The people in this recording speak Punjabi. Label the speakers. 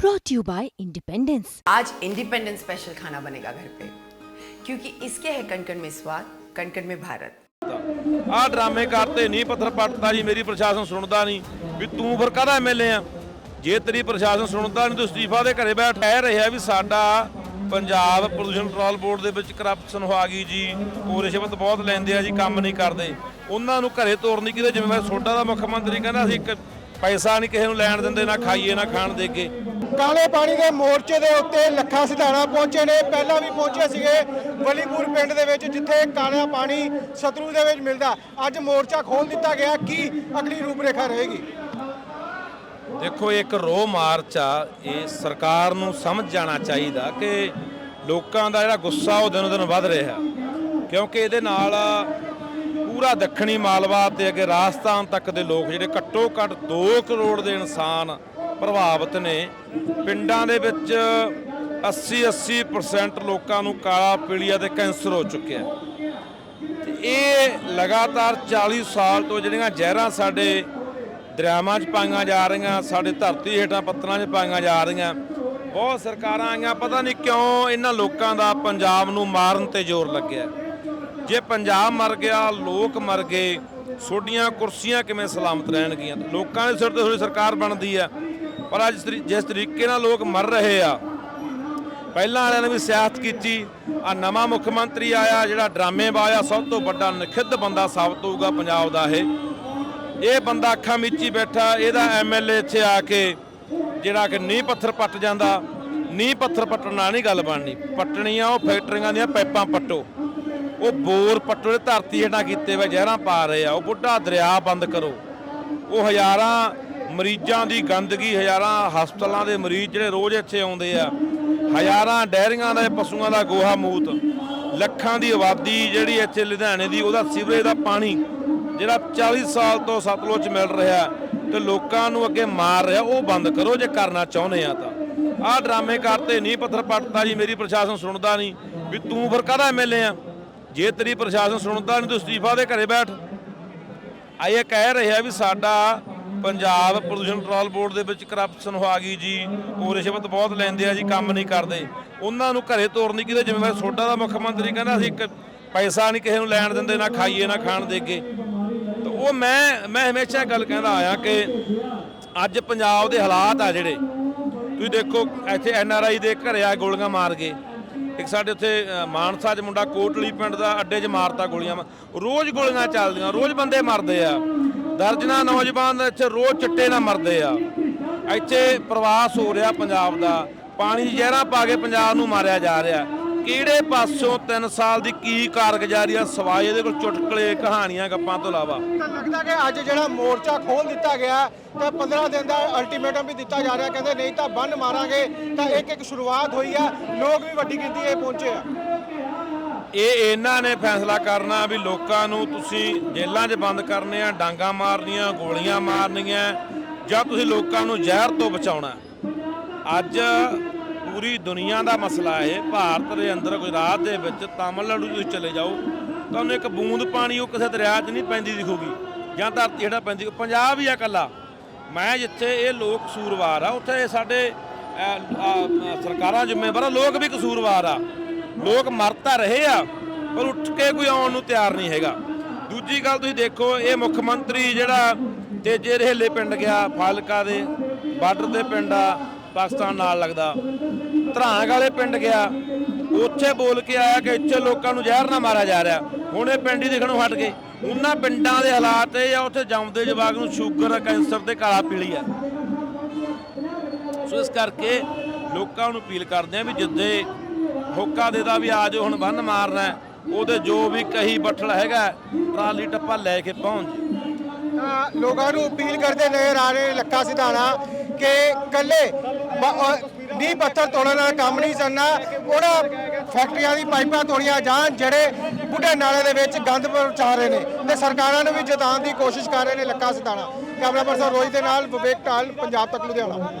Speaker 1: brought to you by Independence.
Speaker 2: आज इंडिपेंडेंस स्पेशल खाना बनेगा घर पे क्योंकि इसके है कणकण में स्वाद कणकण में भारत
Speaker 3: ਆਹ ਡਰਾਮੇ ਕਰਤੇ ਨਹੀਂ ਪੱਥਰ ਪੱਟਦਾ ਜੀ ਮੇਰੀ ਪ੍ਰਸ਼ਾਸਨ ਸੁਣਦਾ ਨਹੀਂ ਵੀ ਤੂੰ ਫਿਰ ਕਾਹਦਾ ਐਮਐਲਏ ਆ ਜੇ ਤੇਰੀ ਪ੍ਰਸ਼ਾਸਨ ਸੁਣਦਾ ਨਹੀਂ ਤੂੰ ਅਸਤੀਫਾ ਦੇ ਘਰੇ ਬੈਠ ਕਹਿ ਰਿਹਾ ਵੀ ਸਾਡਾ ਪੰਜਾਬ ਪ੍ਰਦੂਸ਼ਣ ਕੰਟਰੋਲ ਬੋਰਡ ਦੇ ਵਿੱਚ ਕਰਪਸ਼ਨ ਹੋ ਗਈ ਜੀ ਉਹ ਰਿਸ਼ਵਤ ਬਹੁਤ ਲੈਂਦੇ ਆ ਜੀ ਕੰਮ ਨਹੀਂ ਕਰਦੇ ਉਹਨਾਂ ਨੂੰ ਘਰੇ ਤੋਰਨ ਦੀ ਕਿਹਦੇ ਜ਼ਿੰਮੇਵਾਰ ਸੋਡਾ ਦਾ ਮੁੱਖ ਮੰਤਰੀ ਕਹਿੰਦਾ ਅਸੀਂ ਇੱਕ ਪੈਸਾ ਨਹੀਂ ਕਿਸੇ ਨੂੰ ਲੈਣ ਦਿੰਦੇ ਨਾ ਖਾਈਏ ਨਾ ਖਾਣ ਦੇਗੇ
Speaker 4: ਕਾਲੇ ਪਾਣੀ ਦੇ ਮੋਰਚੇ ਦੇ ਉੱਤੇ ਲੱਖਾਂ ਸਿਧਾਣਾ ਪਹੁੰਚੇ ਨੇ। ਪਹਿਲਾਂ ਵੀ ਪਹੁੰਚੇ ਸੀਗੇ ਵਲੀਪੁਰ ਪਿੰਡ ਦੇ ਵਿੱਚ, ਜਿੱਥੇ ਕਾਲਾ ਪਾਣੀ ਸ਼ਤਰੂ ਦੇ ਵਿੱਚ ਮਿਲਦਾ। ਅੱਜ ਮੋਰਚਾ ਖੋਲ ਦਿੱਤਾ ਗਿਆ। ਕੀ ਅਗਲੀ ਰੂਪਰੇਖਾ ਰਹੇਗੀ?
Speaker 3: ਦੇਖੋ, ਇੱਕ ਰੋ ਮਾਰਚ ਆ। ਇਹ ਸਰਕਾਰ ਨੂੰ ਸਮਝ ਜਾਣਾ ਚਾਹੀਦਾ ਕਿ ਲੋਕਾਂ ਦਾ ਜਿਹੜਾ ਗੁੱਸਾ ਉਹ ਦਿਨੋ ਦਿਨ ਵੱਧ ਰਿਹਾ। ਕਿਉਂਕਿ ਇਹਦੇ ਨਾਲ ਪੂਰਾ ਦੱਖਣੀ ਮਾਲਵਾ ਤੇ ਅੱਗੇ ਰਾਜਸਥਾਨ ਤੱਕ ਦੇ ਲੋਕ ਜਿਹੜੇ ਘੱਟੋ ਘੱਟ 2 ਕਰੋੜ ਦੇ ਇਨਸਾਨ ਪ੍ਰਭਾਵਿਤ ਨੇ। ਪਿੰਡਾਂ ਦੇ ਵਿੱਚ 80 80% ਲੋਕਾਂ ਨੂੰ ਕਾਲਾ ਪੀਲੀਆ ਤੇ ਕੈਂਸਰ ਹੋ ਚੁੱਕਿਆ ਤੇ ਇਹ ਲਗਾਤਾਰ 40 ਸਾਲ ਤੋਂ ਜਿਹੜੀਆਂ ਜ਼ਹਿਰਾਂ ਸਾਡੇ ਦਰਿਆਵਾਂ 'ਚ ਪਾਈਆਂ ਜਾ ਰਹੀਆਂ, ਸਾਡੇ ਧਰਤੀ ਹੇਠਾਂ ਪੱਤਰਾਂ 'ਚ ਪਾਈਆਂ ਜਾ ਰਹੀਆਂ, ਬਹੁਤ ਸਰਕਾਰਾਂ ਆਈਆਂ, ਪਤਾ ਨਹੀਂ ਕਿਉਂ ਇਹਨਾਂ ਲੋਕਾਂ ਦਾ ਪੰਜਾਬ ਨੂੰ ਮਾਰਨ ਤੇ ਜ਼ੋਰ ਲੱਗਿਆ ਜੇ ਪੰਜਾਬ ਮਰ ਗਿਆ, ਲੋਕ ਮਰ ਗਏ, ਸੋਡੀਆਂ ਕੁਰਸੀਆਂ ਕਿਵੇਂ ਸਲਾਮਤ ਰਹਿਣਗੀਆਂ? ਲੋਕਾਂ ਦੇ ਸਿਰ ਤੇ ਥੋੜੀ ਸਰਕਾਰ ਬਣਦੀ ਆ ਪਰ ਅੱਜ ਤਰੀ- ਜਿਸ ਤਰੀਕੇ ਨਾਲ ਲੋਕ ਮਰ ਰਹੇ ਆ, ਪਹਿਲਾਂ ਵਾਲਿਆਂ ਨੇ ਵੀ ਸਿਆਸਤ ਕੀਤੀ ਆ ਨਵਾਂ ਮੁੱਖ ਮੰਤਰੀ ਆਇਆ, ਜਿਹੜਾ ਡਰਾਮੇਬਾਜ਼ ਆ, ਸਭ ਤੋਂ ਵੱਡਾ ਨਖਿੱਧ ਬੰਦਾ ਸਾਬਤ ਹੋਊਗਾ ਪੰਜਾਬ ਦਾ ਇਹ। ਇਹ ਬੰਦਾ ਅੱਖਾਂ ਮੀਚੀ ਬੈਠਾ, ਇਹਦਾ ਐਮਐਲਏ ਇੱਥੇ ਆ ਕੇ, ਜਿਹੜਾ ਕਿ ਨੀਂਹ ਪੱਥਰ ਪੱਟ ਜਾਂਦਾ, ਨੀਂਹ ਪੱਥਰ ਪੱਟਣ ਨਾਲ ਨਹੀਂ ਗੱਲ ਬਣਨੀ। ਪੱਟਣੀਆਂ ਉਹ ਫੈਕਟਰੀਆਂ ਦੀਆਂ ਪਾਈਪਾਂ ਪੱਟੋ। ਉਹ ਬੋਰ ਪੱਟੋ ਦੇ ਧਰਤੀ ਹੇਠਾਂ ਕੀਤੇ ਵੇ ਜ਼ਹਿਰਾਂ ਪਾ ਰਹੇ ਆ। ਉਹ ਬੁੱਢਾ ਦਰਿਆ ਬੰਦ ਕਰੋ। ਉਹ ਹਜ਼ਾਰਾਂ ਮਰੀਜ਼ਾਂ ਦੀ ਗੰਦਗੀ, ਹਜ਼ਾਰਾਂ ਹਸਪਤਾਲਾਂ ਦੇ ਮਰੀਜ਼ ਜਿਹੜੇ ਰੋਜ਼ ਇੱਥੇ ਆਉਂਦੇ ਆ। ਹਜ਼ਾਰਾਂ ਡੈਰੀਆਂ ਦੇ, ਪਸ਼ੂਆਂ ਦਾ ਗੋਹਾ ਮੂਤ। ਲੱਖਾਂ ਦੀ ਆਬਾਦੀ ਜਿਹੜੀ ਇੱਥੇ ਲੁਧਿਆਣੇ ਦੀ, ਉਹਦਾ ਸੀਵਰੇਜ ਦਾ ਪਾਣੀ, ਜਿਹੜਾ 40 ਸਾਲ ਤੋਂ ਸਤਲੁਜ ਮਿਲ ਰਿਹਾ ਤੇ ਲੋਕਾਂ ਨੂੰ ਅੱਗੇ ਮਾਰ ਰਿਹਾ, ਉਹ ਬੰਦ ਕਰੋ ਜੇ ਕਰਨਾ ਚਾਹੁੰਦੇ ਆ ਤਾਂ। ਆਹ ਡਰਾਮੇ ਕਰਤੇ ਨਹੀਂ ਪੱਥਰ ਪੱਟਦਾ ਜੀ, ਮੇਰੀ ਪ੍ਰਸ਼ਾਸਨ ਸੁਣਦਾ ਨਹੀਂ। ਵੀ ਤੂੰ ਫਿਰ ਕਾਹਦਾ ਐਮਐਲਏ ਆ? ਜੇ ਤੇਰੀ ਪ੍ਰਸ਼ਾਸਨ ਸੁਣਦਾ ਨਹੀਂ, ਤੂੰ ਅਸਤੀਫਾ ਦੇ ਘਰੇ ਬੈਠ। ਆ ਇਹ ਕਹਿ ਰਿਹਾ ਵੀ ਸਾਡਾ ਪੰਜਾਬ ਪ੍ਰਦੂਸ਼ਣ ਕੰਟਰੋਲ ਬੋਰਡ ਦੇ ਵਿੱਚ ਕਰਪਸ਼ਨ ਹੋ ਗਈ ਜੀ। ਉਹ ਰਿਸ਼ਵਤ ਬਹੁਤ ਲੈਂਦੇ ਆ ਜੀ, ਕੰਮ ਨਹੀਂ ਕਰਦੇ। ਉਹਨਾਂ ਨੂੰ ਘਰੇ ਤੋਰਨ ਦੀ ਕਿਹਦੇ ਜ਼ਿੰਮੇਵਾਰ? ਸੋਡਾ ਦਾ ਮੁੱਖ ਮੰਤਰੀ ਕਹਿੰਦਾ ਅਸੀਂ ਇੱਕ ਪੈਸਾ ਨਹੀਂ ਕਿਸੇ ਨੂੰ ਲੈਣ ਦਿੰਦੇ, ਨਾ ਖਾਈਏ, ਨਾ ਖਾਣ ਦੇਗੇ ਤੇ ਉਹ ਮੈਂ ਮੈਂ ਹਮੇਸ਼ਾ ਇਹ ਗੱਲ ਕਹਿੰਦਾ ਆਇਆ ਕਿ ਅੱਜ ਪੰਜਾਬ ਦੇ ਹਾਲਾਤ ਆ ਜਿਹੜੇ। ਤੁਸੀਂ ਦੇਖੋ, ਇੱਥੇ ਐਨ ਆਰ ਆਈ ਦੇ ਘਰੇ ਆ, ਗੋਲੀਆਂ ਮਾਰ ਗਏ ਇੱਕ ਸਾਡੇ ਉੱਥੇ ਮਾਨਸਾ 'ਚ ਮੁੰਡਾ ਕੋਟਲੀ ਪਿੰਡ ਦਾ ਅੱਡੇ 'ਚ ਮਾਰਤਾ ਗੋਲੀਆਂ ਰੋਜ਼ ਗੋਲੀਆਂ ਚੱਲਦੀਆਂ, ਰੋਜ਼ ਬੰਦੇ ਮਰਦੇ ਆ। ਦਰਜਨਾ ਨੌਜਵਾਨ ਇੱਥੇ ਰੋਜ਼ ਚਿੱਟੇ ਨਾਲ ਮਰਦੇ ਆ। ਇੱਥੇ ਪ੍ਰਵਾਸ ਹੋ ਰਿਹਾ ਪੰਜਾਬ ਦਾ, ਪਾਣੀ 'ਚ ਜ਼ਹਿਰਾਂ ਪਾ ਕੇ ਪੰਜਾਬ ਨੂੰ ਮਾਰਿਆ ਜਾ ਰਿਹਾ। ਕਿਹੜੇ ਪਾਸੋਂ 3 ਸਾਲ ਦੀ ਕੀ ਕਾਰਗੁਜ਼ਾਰੀ ਆ? ਸਵਾਏ ਇਹਦੇ ਕੋਲ ਚੁਟਕਲੇ ਕਹਾਣੀਆਂ ਗੱਪਾਂ ਤੋਂ ਇਲਾਵਾ।
Speaker 4: ਤਾਂ ਲੱਗਦਾ ਕਿ ਅੱਜ ਜਿਹੜਾ ਮੋਰਚਾ ਖੋਲ ਦਿੱਤਾ ਗਿਆ ਤੇ 15 ਦਿਨ ਦਾ ਅਲਟੀਮੇਟਮ ਵੀ ਦਿੱਤਾ ਜਾ ਰਿਹਾ। ਕਹਿੰਦੇ ਨਹੀਂ ਤਾਂ ਬੰਨ ਮਾਰਾਂਗੇ ਤਾਂ ਇੱਕ ਇੱਕ ਸ਼ੁਰੂਆਤ ਹੋਈ ਆ ਲੋਕ ਵੀ ਵੱਡੀ ਗਿਣਤੀ 'ਚ ਪਹੁੰਚੇ ਆ।
Speaker 3: ਇਹ ਇਹਨਾਂ ਨੇ ਫੈਸਲਾ ਕਰਨਾ ਵੀ ਲੋਕਾਂ ਨੂੰ ਤੁਸੀਂ ਜੇਲ੍ਹਾਂ 'ਚ ਬੰਦ ਕਰਨੇ ਆ ਡਾਂਗਾ ਮਾਰਨੀਆਂ ਗੋਲੀਆਂ ਮਾਰਨੀਆਂ ਜਾਂ ਤੁਸੀਂ ਲੋਕਾਂ ਨੂੰ ਜ਼ਹਿਰ ਤੋਂ ਬਚਾਉਣਾ। ਅੱਜ ਪੂਰੀ ਦੁਨੀਆ ਦਾ ਮਸਲਾ ਇਹ ਭਾਰਤ ਦੇ ਅੰਦਰ, ਗੁਜਰਾਤ ਦੇ ਵਿੱਚ ਤਾਮਿਲਨਾਡੂ ਤੁਸੀਂ ਚਲੇ ਜਾਓ ਤੁਹਾਨੂੰ ਇੱਕ ਬੂੰਦ ਪਾਣੀ, ਉਹ ਕਿਸੇ ਦਰਿਆ 'ਚ ਨਹੀਂ ਪੈਂਦੀ ਦਿਖੂਗੀ, ਜਾਂ ਧਰਤੀ ਹੇਠਾਂ ਪੈਂਦੀ ਪੰਜਾਬ ਹੀ ਆ ਇਕੱਲਾ। ਮੈਂ ਜਿੱਥੇ ਇਹ ਲੋਕ ਕਸੂਰਵਾਰ ਆ, ਉੱਥੇ ਸਾਡੇ ਸਰਕਾਰਾਂ ਜ਼ਿੰਮੇਵਾਰ ਆ। ਲੋਕ ਵੀ ਕਸੂਰਵਾਰ ਆ। ਲੋਕ ਮਰ ਤਾਂ ਰਹੇ ਆ, ਪਰ ਉੱਠ ਕੇ ਕੋਈ ਆਉਣ ਨੂੰ ਤਿਆਰ ਨਹੀਂ ਹੈਗਾ। ਦੂਜੀ ਗੱਲ ਤੁਸੀਂ ਦੇਖੋ, ਇਹ ਮੁੱਖ ਮੰਤਰੀ ਜਿਹੜਾ ਤੇਜੇ ਰਹੇਲੇ ਪਿੰਡ ਗਿਆ, ਫਾਲਕਾ ਦੇ ਬਾਰਡਰ ਦੇ ਪਿੰਡ ਆ ਪਾਕਿਸਤਾਨ ਨਾਲ ਲੱਗਦਾ। ਧਰਾਂਗ ਵਾਲੇ ਪਿੰਡ ਗਿਆ। ਉੱਥੇ ਬੋਲ ਕੇ ਆਇਆ ਕਿ ਇੱਥੇ ਲੋਕਾਂ ਨੂੰ ਜ਼ਹਿਰ ਨਾ ਮਾਰਿਆ ਜਾ ਰਿਹਾ। ਹੁਣ ਇਹ ਪਿੰਡ ਹੀ ਦੇਖਣੋਂ ਹਟ ਗਏ। ਉਹਨਾਂ ਪਿੰਡਾਂ ਦੇ ਹਾਲਾਤ ਇਹ ਆ, ਉੱਥੇ ਜੰਮਦੇ ਜਵਾਕ ਨੂੰ ਸ਼ੂਗਰ, ਕੈਂਸਰ ਤੇ ਕਾਲਾ ਪੀਲੀ ਆ। ਸੋ ਇਸ ਕਰਕੇ ਲੋਕਾਂ ਨੂੰ ਅਪੀਲ ਕਰਦੇ ਆ ਵੀ ਜਿੱਦੇ ਹੋਕਾ ਦੇਦਾ ਵੀ ਆ ਜਾਓ, ਹੁਣ ਬੰਨ ਮਾਰਨਾ ਉਹਦੇ ਜੋ ਵੀ ਕਹੀ ਬੱਠਲ ਹੈਗਾ, ਟਰਾਲੀ ਟੱਪਾ ਲੈ ਕੇ ਪਹੁੰਚ। ਜਾਓ।
Speaker 4: ਲੋਕਾਂ ਨੂੰ ਅਪੀਲ ਕਰਦੇ ਨਜ਼ਰ ਆ ਰਹੇ ਲੱਖਾ ਸਿਧਾਣਾ ਕਿ ਕੱਲੇ ਨੀ ਪੱਥਰ ਤੋੜਨ ਨਾਲ ਕੰਮ ਨਹੀਂ ਚੱਲਣਾ ਉਹਨਾਂ ਫੈਕਟਰੀਆਂ ਦੀ ਪਾਈਪਾਂ ਤੋੜੀਆਂ ਜਾਣ, ਜਿਹੜੇ ਬੁੱਢੇ ਨਾਲੇ ਦੇ ਵਿੱਚ ਗੰਦ ਪਹੁੰਚਾ ਰਹੇ ਨੇ ਤੇ ਸਰਕਾਰਾਂ ਨੂੰ ਵੀ ਜਤਾਉਣ ਦੀ ਕੋਸ਼ਿਸ਼ ਕਰ ਰਹੇ ਨੇ ਲੱਖਾ ਸਿਧਾਣਾ ਕੈਮਰਾ ਪਰਸਨ ਰੋਹਿਤ ਦੇ ਨਾਲ ਵਿਵੇਕ ਢਾਲ, ਪੰਜਾਬ ਤੱਕ ਲੁਧਿਆਣਾ।